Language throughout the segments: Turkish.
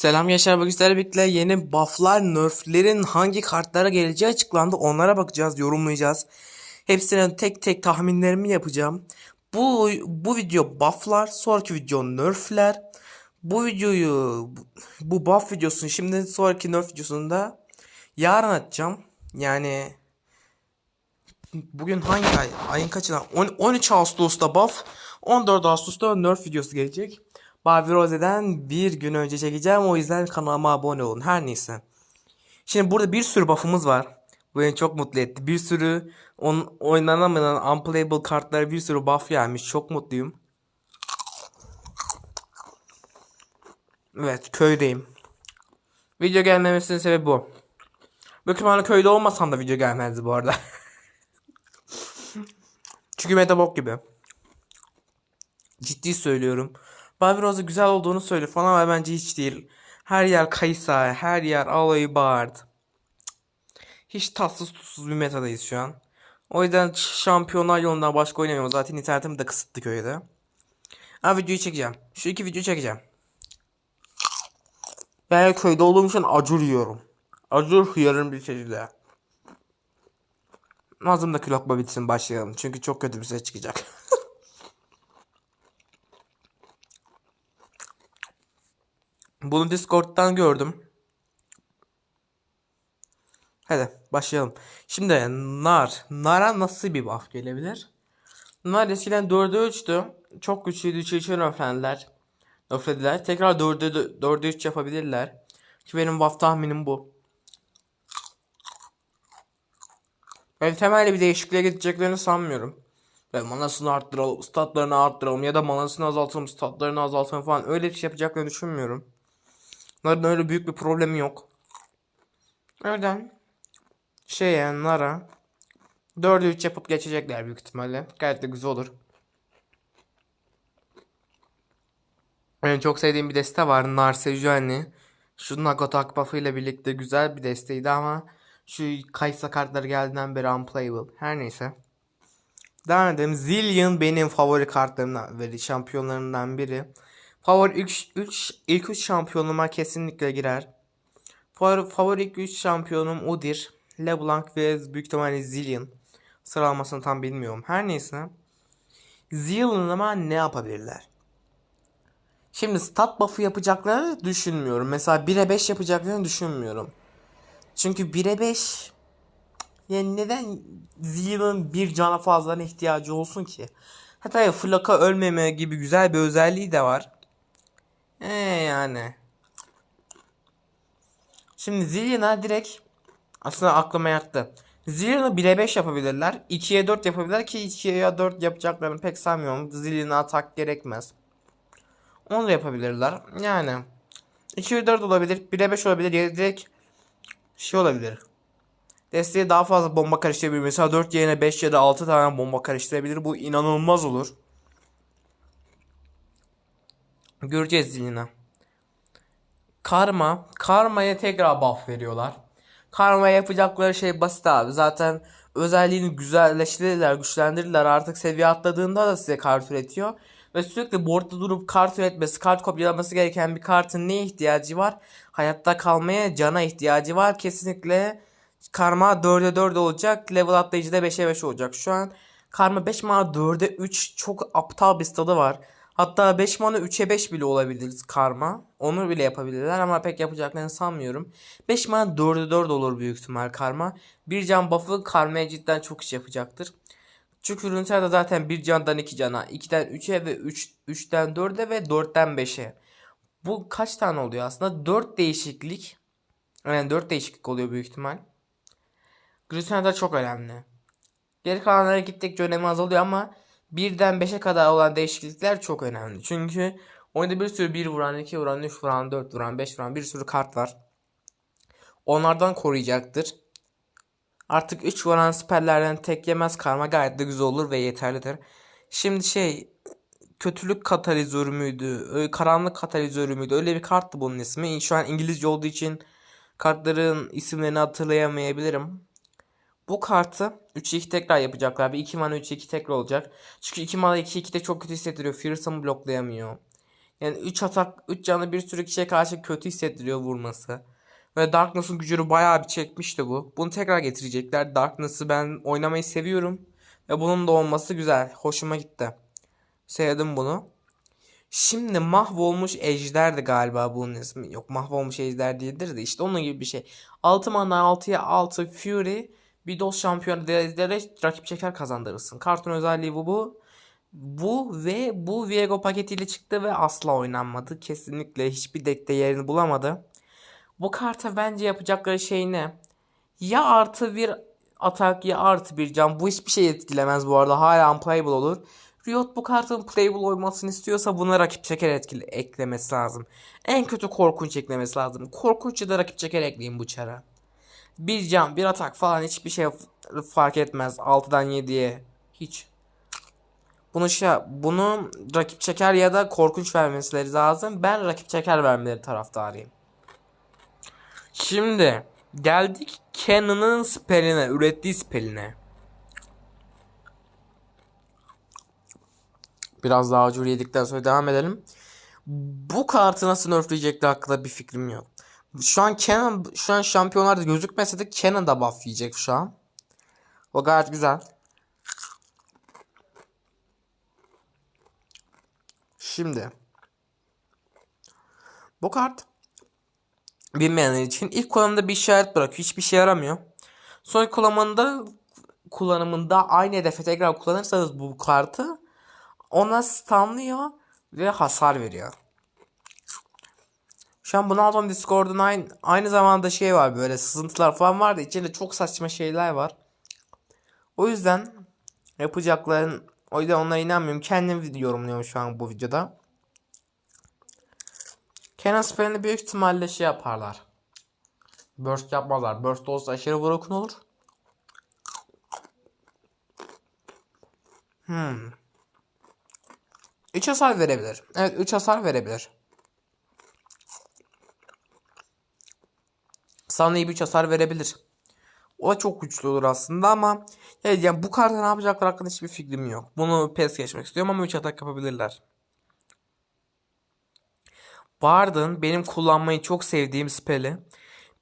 Selam gençler bugün sizlerle birlikte yeni bufflar, nerflerin hangi kartlara geleceği açıklandı. Onlara bakacağız, yorumlayacağız. Hepsine tek tek tahminlerimi yapacağım. Bu bu video bufflar, sonraki video nerfler. Bu videoyu bu buff videosunu şimdi sonraki nerf videosunda yarın atacağım. Yani bugün hangi ay? Ayın kaçına? 10 13 Ağustos'ta buff, 14 Ağustos'ta nerf videosu gelecek. Barbie Rose'den bir gün önce çekeceğim. O yüzden kanalıma abone olun. Her neyse. Şimdi burada bir sürü buff'ımız var. Bu beni çok mutlu etti. Bir sürü on, oynanamayan unplayable kartlara bir sürü buff gelmiş. Çok mutluyum. Evet köydeyim. Video gelmemesinin sebebi bu. Büyük ihtimalle köyde olmasam da video gelmezdi bu arada. Çünkü meta bok gibi. Ciddi söylüyorum. Barbie Rose güzel olduğunu söylüyor falan ama bence hiç değil. Her yer kayısa, her yer alayı bağırdı. Hiç tatsız tutsuz bir metadayız şu an. O yüzden şampiyonlar yolundan başka oynamıyorum. Zaten internetim de kısıtlı köyde. Ha videoyu çekeceğim. Şu iki videoyu çekeceğim. Ben köyde olduğum için acur yiyorum. Acur hıyarım bir şekilde. Ağzımdaki lokma bitsin başlayalım. Çünkü çok kötü bir ses çıkacak. Bunu Discord'dan gördüm. Hadi başlayalım. Şimdi nar. Nara nasıl bir buff gelebilir? Nar eskiden 4'e 3'tü. Çok güçlüydü. 3'e 3'e nerflendiler. Nerflediler. Tekrar 4'e 4'e 3 yapabilirler. Ki benim buff tahminim bu. Ben temelli bir değişikliğe gideceklerini sanmıyorum. Ve manasını arttıralım, statlarını arttıralım ya da manasını azaltalım, statlarını azaltalım falan öyle bir şey yapacaklarını düşünmüyorum. Nar'ın öyle büyük bir problemi yok. Öyle şeye Nara 4'e 3 yapıp geçecekler büyük ihtimalle. Gayet de güzel olur. Benim çok sevdiğim bir deste var. Nar Sejuani. Şu Nagotak buff'ı ile birlikte güzel bir desteydi ama şu Kaysa kartları geldiğinden beri unplayable. Her neyse. Devam edelim. Zillion benim favori kartlarımdan ve şampiyonlarımdan biri. Favori 3, 3 ilk 3 şampiyonuma kesinlikle girer. Favori, ilk 3 şampiyonum Udyr, LeBlanc ve büyük ihtimalle Zillion. Sıralamasını tam bilmiyorum. Her neyse. Zillion'ın ama ne yapabilirler? Şimdi stat buff'ı yapacaklarını düşünmüyorum. Mesela 1'e 5 yapacaklarını düşünmüyorum. Çünkü 1'e 5 yani neden Zillion'ın bir cana fazla ihtiyacı olsun ki? Hatta ya Flaka ölmeme gibi güzel bir özelliği de var. Ee yani. Şimdi Zillion'a direkt aslında aklıma yattı. Zillion'ı 1'e 5 yapabilirler. 2'ye 4 yapabilirler ki 2'ye 4 yapacaklarını pek sanmıyorum. Zillion'a atak gerekmez. Onu da yapabilirler. Yani 2'ye 4 olabilir. 1'e 5 olabilir. Ya direkt şey olabilir. Desteğe daha fazla bomba karıştırabilir. Mesela 4 yerine 5 ya da 6 tane bomba karıştırabilir. Bu inanılmaz olur. Göreceğiz yine. Karma. Karma'ya tekrar buff veriyorlar. Karma yapacakları şey basit abi. Zaten özelliğini güzelleştirdiler, güçlendirdiler. Artık seviye atladığında da size kart üretiyor. Ve sürekli boardda durup kart üretmesi, kart kopyalaması gereken bir kartın neye ihtiyacı var? Hayatta kalmaya cana ihtiyacı var. Kesinlikle Karma 4'e 4 olacak. Level atlayıcı da 5'e 5 olacak. Şu an Karma 5 mana 4'e 3 çok aptal bir stadı var. Hatta 5 mana 3'e 5 bile olabilir Karma. Onu bile yapabilirler ama pek yapacaklarını sanmıyorum. 5 mana 4'e 4 olur büyük ihtimal Karma. Bir can buff'ı Karma'ya cidden çok iş yapacaktır. Çünkü Runeter'da zaten bir candan 2 cana, 2'den 3'e ve 3 3'ten 4'e ve 4'ten 5'e. Bu kaç tane oluyor aslında? 4 değişiklik. Yani 4 değişiklik oluyor büyük ihtimal. Gluten'da çok önemli. Geri kalanlara gittikçe önemi azalıyor ama birden 5'e kadar olan değişiklikler çok önemli. Çünkü oyunda bir sürü 1 vuran, 2 vuran, 3 vuran, 4 vuran, 5 vuran bir sürü kart var. Onlardan koruyacaktır. Artık 3 vuran spellerden tek yemez karma gayet de güzel olur ve yeterlidir. Şimdi şey kötülük katalizörü müydü? Karanlık katalizörü müydü? Öyle bir karttı bunun ismi. Şu an İngilizce olduğu için kartların isimlerini hatırlayamayabilirim. Bu kartı 3-2 tekrar yapacaklar. Bir 2 mana 3-2 tekrar olacak. Çünkü 2 mana 2-2 de çok kötü hissettiriyor. Fearsom'ı bloklayamıyor. Yani 3 atak 3 canlı bir sürü kişiye karşı kötü hissettiriyor vurması. Ve Darkness'ın gücünü bayağı bir çekmişti bu. Bunu tekrar getirecekler. Darkness'ı ben oynamayı seviyorum. Ve bunun da olması güzel. Hoşuma gitti. Sevdim bunu. Şimdi mahvolmuş ejderdi galiba bunun ismi. Yok mahvolmuş ejder değildir de işte onun gibi bir şey. 6 mana 6'ya 6 Fury bir dos şampiyon ederek rakip çeker kazandırırsın. Kartın özelliği bu bu. Bu ve bu Viego paketiyle çıktı ve asla oynanmadı. Kesinlikle hiçbir deckte yerini bulamadı. Bu karta bence yapacakları şey ne? Ya artı bir atak ya artı bir can. Bu hiçbir şey etkilemez bu arada. Hala unplayable olur. Riot bu kartın playable olmasını istiyorsa buna rakip çeker etkili eklemesi lazım. En kötü korkunç eklemesi lazım. Korkunç ya da rakip çeker ekleyin bu çara. Bir can, bir atak falan hiçbir şey fark etmez. 6'dan 7'ye. Hiç. Bunu şey, bunu rakip çeker ya da korkunç vermesi lazım. Ben rakip çeker vermeleri taraftarıyım. Şimdi geldik Cannon'ın spelline, ürettiği spelline. Biraz daha acur yedikten sonra devam edelim. Bu kartı nasıl nerfleyecekler hakkında bir fikrim yok. Şu an Canon şu an şampiyonlarda gözükmese de Canon da buff yiyecek şu an. O gayet güzel. Şimdi bu kart bilmeyenler için ilk kullanımda bir işaret bırakıyor. Hiçbir şey yaramıyor. Sonraki kullanımında kullanımında aynı hedefe tekrar kullanırsanız bu kartı ona stunlıyor ve hasar veriyor. Şu an bunu aldım Discord'un aynı, aynı zamanda şey var böyle sızıntılar falan var da içinde çok saçma şeyler var. O yüzden yapacakların o yüzden onlara inanmıyorum. Kendim yorumluyorum şu an bu videoda. Kenan Spell'ini büyük ihtimalle şey yaparlar. Burst yapmalar. Burst olsa aşırı bırakın olur. Hmm. 3 hasar verebilir. Evet 3 hasar verebilir. Sana iyi bir 3 hasar verebilir. O da çok güçlü olur aslında ama yani bu kartı ne yapacaklar hakkında hiçbir fikrim yok. Bunu pes geçmek istiyorum ama 3 atak yapabilirler. Bard'ın benim kullanmayı çok sevdiğim speli.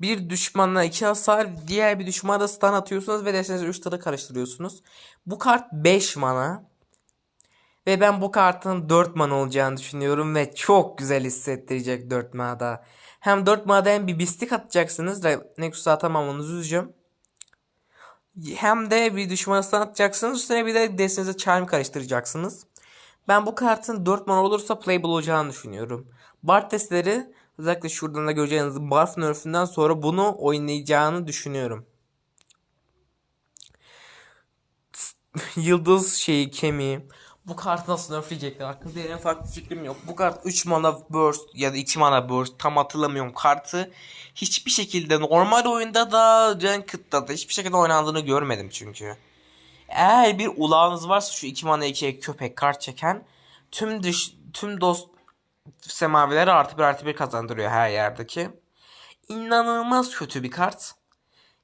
Bir düşmana 2 hasar, diğer bir düşmana da stun atıyorsunuz ve destenize 3 tadı karıştırıyorsunuz. Bu kart 5 mana. Ve ben bu kartın 4 mana olacağını düşünüyorum ve çok güzel hissettirecek 4 manada. Hem 4 manada hem bir bistik atacaksınız. Nexus'u atamamanızı üzücüm. Hem de bir düşmana stun atacaksınız. Üstüne bir de destenize charm karıştıracaksınız. Ben bu kartın 4 mana olursa playable olacağını düşünüyorum. Bard testleri özellikle şuradan da göreceğiniz Barf nerf'ünden sonra bunu oynayacağını düşünüyorum. Yıldız şeyi kemiği. Bu kartı nasıl nerfleyecekler hakkında en farklı fikrim yok. Bu kart 3 mana burst ya da 2 mana burst tam hatırlamıyorum kartı. Hiçbir şekilde normal oyunda da Ranked'da da hiçbir şekilde oynandığını görmedim çünkü. Eğer bir ulağınız varsa şu 2 mana 2 köpek kart çeken tüm dış, tüm dost semavileri artı bir artı bir kazandırıyor her yerdeki. İnanılmaz kötü bir kart.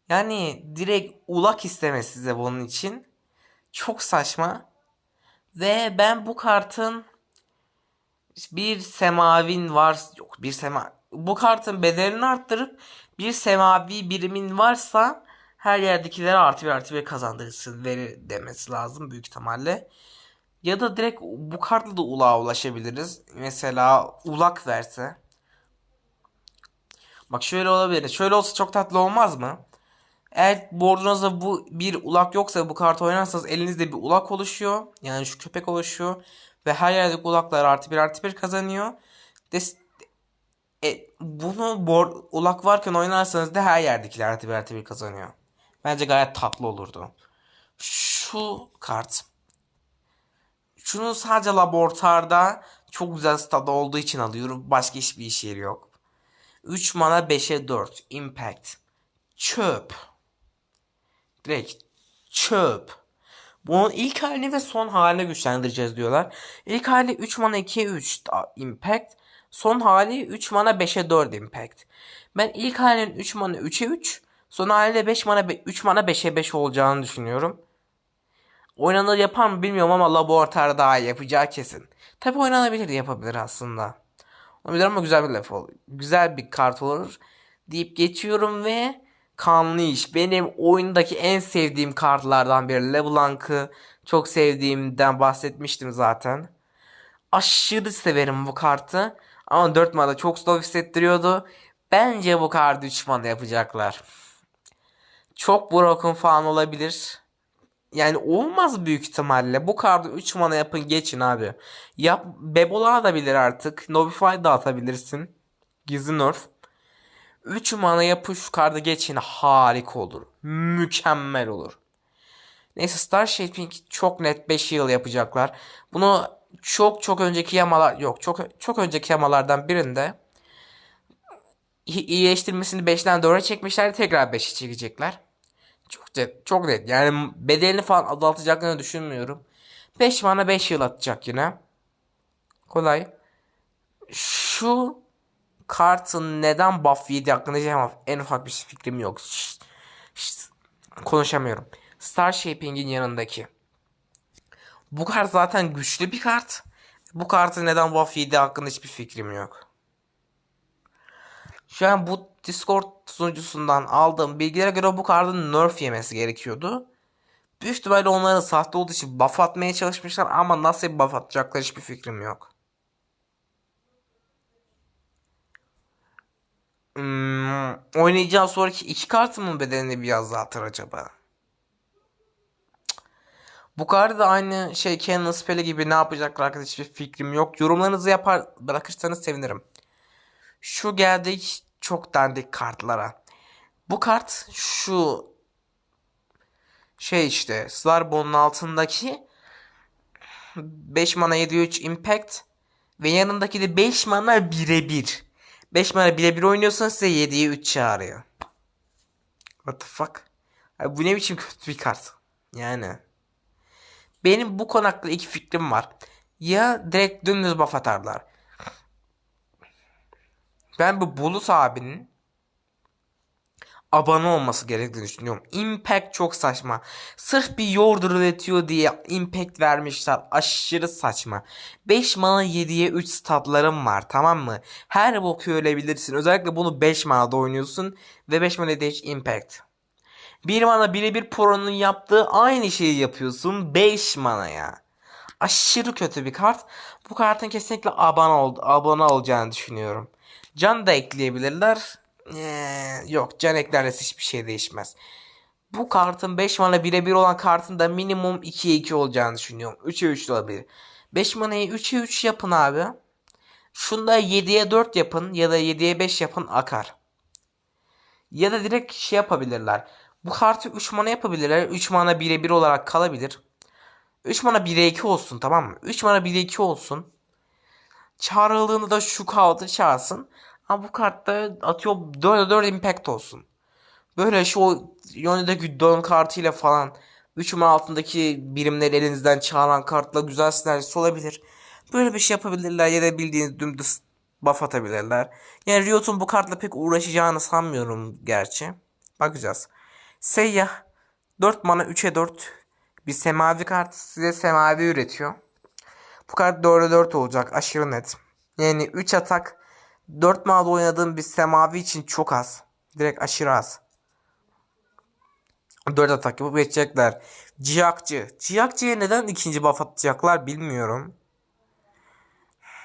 Yani direkt ulak isteme size bunun için. Çok saçma. Ve ben bu kartın bir semavin var yok bir sema bu kartın bedelini arttırıp bir semavi birimin varsa her yerdekilere artı bir artı bir kazandırırsın verir demesi lazım büyük ihtimalle. Ya da direkt bu kartla da ulağa ulaşabiliriz. Mesela ulak verse. Bak şöyle olabilir. Şöyle olsa çok tatlı olmaz mı? Eğer boardunuzda bu bir ulak yoksa bu kartı oynarsanız elinizde bir ulak oluşuyor. Yani şu köpek oluşuyor. Ve her yerdeki ulaklar artı bir artı bir kazanıyor. Des e, bunu board, ulak varken oynarsanız da her yerdekiler artı bir artı bir kazanıyor. Bence gayet tatlı olurdu. Şu kart. Şunu sadece laboratuvarda çok güzel stada olduğu için alıyorum. Başka hiçbir iş yeri yok. 3 mana 5'e 4. Impact. Çöp. Direkt çöp. Bunun ilk halini ve son halini güçlendireceğiz diyorlar. İlk hali 3 mana 2'ye 3 impact. Son hali 3 mana 5'e 4 impact. Ben ilk halinin 3 mana 3'e 3. Son haliyle 5 mana 3 mana 5'e 5 olacağını düşünüyorum. Oynanır yapar mı bilmiyorum ama laboratuvar daha yapacağı kesin. Tabi oynanabilir yapabilir aslında. Olabilir ama güzel bir laf olur. Güzel bir kart olur. Deyip geçiyorum ve kanlı iş. Benim oyundaki en sevdiğim kartlardan biri. LeBlanc'ı çok sevdiğimden bahsetmiştim zaten. Aşırı severim bu kartı. Ama 4 mana çok slow hissettiriyordu. Bence bu kartı 3 mana yapacaklar. Çok broken falan olabilir. Yani olmaz büyük ihtimalle. Bu kartı 3 mana yapın geçin abi. Yap Bebola atabilir artık. Novify da atabilirsin. Gizli nerf. 3 mana yapın şu kartı geçin harika olur. Mükemmel olur. Neyse Star Shaping çok net 5 yıl yapacaklar. Bunu çok çok önceki yamalar yok çok çok önceki yamalardan birinde iyileştirmesini 5'ten 4'e çekmişler tekrar 5'e çekecekler. Çok net, çok net. Yani bedelini falan azaltacaklarını düşünmüyorum. 5 mana 5 yıl atacak yine. Kolay. Şu kartın neden buff yedi hakkında ama en ufak bir fikrim yok. Şşt, şşt, konuşamıyorum. Star Shaping'in yanındaki. Bu kart zaten güçlü bir kart. Bu kartın neden buff yedi hakkında hiçbir fikrim yok. Şu an bu Discord sunucusundan aldığım bilgilere göre bu kartın nerf yemesi gerekiyordu. Büyük ihtimalle onların sahte olduğu için buff atmaya çalışmışlar ama nasıl buff atacaklar hiçbir fikrim yok. Hmm, oynayacağım sonraki iki kartımın bedelini biraz daha artar acaba? Bu kartı da aynı şey Canon Spell'i gibi ne yapacaklar hakkında hiçbir fikrim yok. Yorumlarınızı yapar bırakırsanız sevinirim. Şu geldik çok dandik kartlara. Bu kart şu şey işte Slarbon'un altındaki 5 mana 7-3 impact ve yanındaki de 5 mana birebir. 5 mana birebir oynuyorsanız size 7'ye 3 çağırıyor. What the fuck? Abi bu ne biçim kötü bir kart. Yani. Benim bu konu hakkında iki fikrim var. Ya direkt dümdüz buff atarlar. Ben bu Bulut abinin abone olması gerektiğini düşünüyorum. Impact çok saçma. Sırf bir yordur üretiyor diye impact vermişler. Aşırı saçma. 5 mana 7'ye 3 statlarım var tamam mı? Her boku ölebilirsin. Özellikle bunu 5 manada oynuyorsun. Ve 5 mana 7'ye 3 impact. 1 mana birebir Pro'nun yaptığı aynı şeyi yapıyorsun 5 manaya. Aşırı kötü bir kart. Bu kartın kesinlikle abone, ol abone olacağını düşünüyorum. Can da ekleyebilirler. Ee, yok can eklerse hiçbir şey değişmez. Bu kartın 5 mana birebir olan kartın da minimum 2'ye 2 olacağını düşünüyorum. 3'e 3 de olabilir. 5 manayı 3'e 3 yapın abi. Şunda 7'ye 4 yapın ya da 7'ye 5 yapın akar. Ya da direkt şey yapabilirler. Bu kartı 3 mana yapabilirler. 3 mana birebir olarak kalabilir. 3 mana 1'e 2 olsun tamam mı? 3 mana 1'e 2 olsun. Çağrıldığında da şu kaldı çağırsın. Ama bu kartta atıyor 4'e 4 impact olsun. Böyle şu yönündeki dön kartıyla falan 3 numara altındaki birimleri elinizden çağıran kartla güzel sinerjisi olabilir. Böyle bir şey yapabilirler ya da bildiğiniz dümdüz buff atabilirler. Yani Riot'un bu kartla pek uğraşacağını sanmıyorum gerçi. Bakacağız. Seyyah 4 mana 3'e 4 bir semavi kart size semavi üretiyor. Bu kart 4'e 4 olacak aşırı net. Yani 3 atak 4 manada oynadığım bir semavi için çok az. Direkt aşırı az. 4 atak yapıp geçecekler. Ciyakçı. Ciyakçı'ya neden ikinci buff atacaklar bilmiyorum.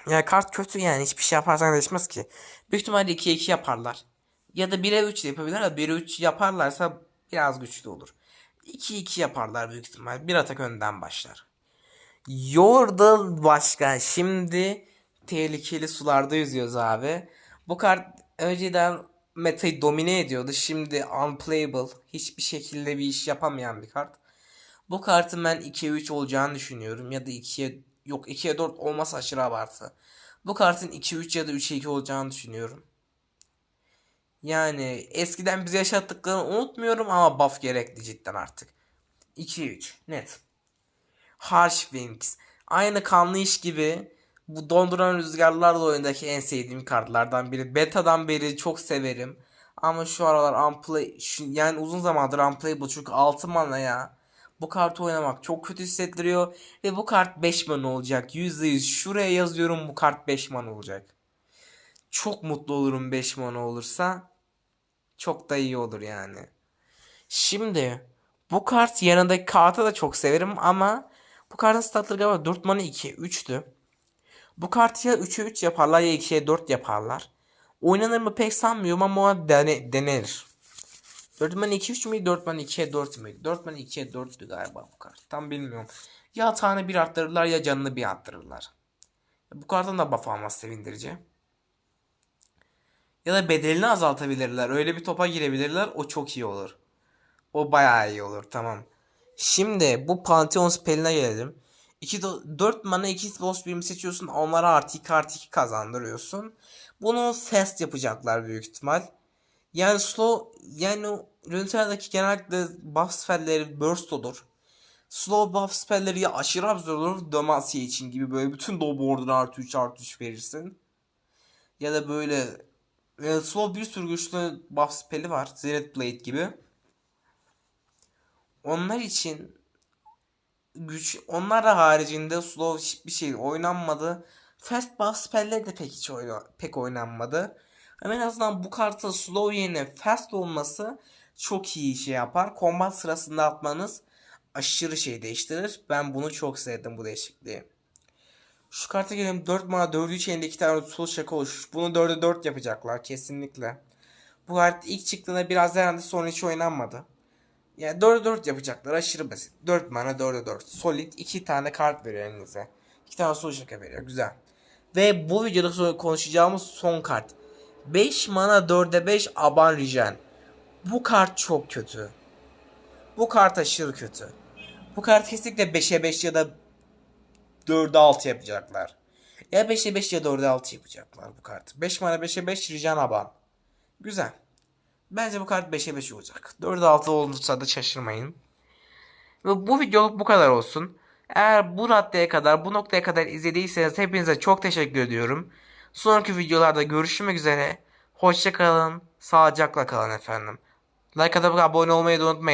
Yani kart kötü yani hiçbir şey yaparsan değişmez ki. Büyük ihtimalle 2'ye 2 yaparlar. Ya da 1'e 3 de yapabilirler ama 1'e 3 yaparlarsa biraz güçlü olur. 2'ye 2 yaparlar büyük ihtimal. Bir atak önden başlar. Yordle başkan. Şimdi tehlikeli sularda yüzüyoruz abi. Bu kart önceden metayı domine ediyordu. Şimdi unplayable. Hiçbir şekilde bir iş yapamayan bir kart. Bu kartın ben 2'ye 3 olacağını düşünüyorum. Ya da 2'ye yok 2'ye 4 olmasa aşırı abartı. Bu kartın 2'ye 3 ya da 3'e 2 olacağını düşünüyorum. Yani eskiden bize yaşattıklarını unutmuyorum ama buff gerekli cidden artık. 2'ye 3 net. Harsh Wings. Aynı kanlı iş gibi bu donduran rüzgarlarla oyundaki en sevdiğim kartlardan biri. Beta'dan beri çok severim. Ama şu aralar unplay şu, yani uzun zamandır unplayable çünkü 6 mana ya. Bu kartı oynamak çok kötü hissettiriyor ve bu kart 5 mana olacak. %100 şuraya yazıyorum bu kart 5 mana olacak. çok mutlu olurum 5 mana olursa. Çok da iyi olur yani. Şimdi bu kart yanındaki kartı da çok severim ama bu kartın statları galiba 4 mana 2 3'tü. Bu kartı ya 3'e 3 yaparlar ya 2'ye 4 yaparlar. Oynanır mı pek sanmıyorum ama dene, denenir. 4 mana 2 3 müydü 4 mana 2'ye 4 müydü? 4 mana 2'ye 4'tü galiba bu kart. Tam bilmiyorum. Ya tane bir arttırırlar ya canını bir arttırırlar. Bu kartın da buff alması sevindirici. Ya da bedelini azaltabilirler. Öyle bir topa girebilirler. O çok iyi olur. O bayağı iyi olur. Tamam. Şimdi bu Pantheon speline gelelim. 2 4 mana 2 boss birimi seçiyorsun. Onlara artı 2 artı 2 kazandırıyorsun. Bunu fast yapacaklar büyük ihtimal. Yani slow yani Runeterra'daki genellikle buff spellleri burst olur. Slow buff spellleri ya aşırı absürt olur. Demacia için gibi böyle bütün double order artı 3 artı 3 verirsin. Ya da böyle e, slow bir sürü güçlü buff spell'i var. Zenith Blade gibi. Onlar için güç onlar haricinde slow hiçbir şey oynanmadı. Fast buff spell'leri de pek hiç oyna, pek oynanmadı. Ama en azından bu kartın slow yerine fast olması çok iyi şey yapar. Combat sırasında atmanız aşırı şey değiştirir. Ben bunu çok sevdim bu değişikliği. Şu karta gelelim 4 mana 4 3 elinde 2 tane sol şaka oluşmuş. Bunu 4'e 4 yapacaklar kesinlikle. Bu kart ilk çıktığında biraz herhalde sonra hiç oynanmadı. Yani 4'e 4 yapacaklar aşırı basit. 4 mana 4'e 4. Solid 2 tane kart veriyor elinize. 2 tane sol şaka veriyor güzel. Ve bu videoda konuşacağımız son kart. 5 mana 4'e 5 Aban Rijen. Bu kart çok kötü. Bu kart aşırı kötü. Bu kart kesinlikle 5'e 5 ya da 4'e 6 yapacaklar. Ya 5'e 5 ya 4'e 6 yapacaklar bu kartı. 5 mana 5'e 5 Rijan Aban. Güzel. Bence bu kart 5'e 5 olacak. 4'e 6 olursa da şaşırmayın. Ve bu videoluk bu kadar olsun. Eğer bu raddeye kadar, bu noktaya kadar izlediyseniz hepinize çok teşekkür ediyorum. Sonraki videolarda görüşmek üzere. Hoşçakalın, sağlıcakla kalın efendim. Like atıp abone olmayı da unutmayın.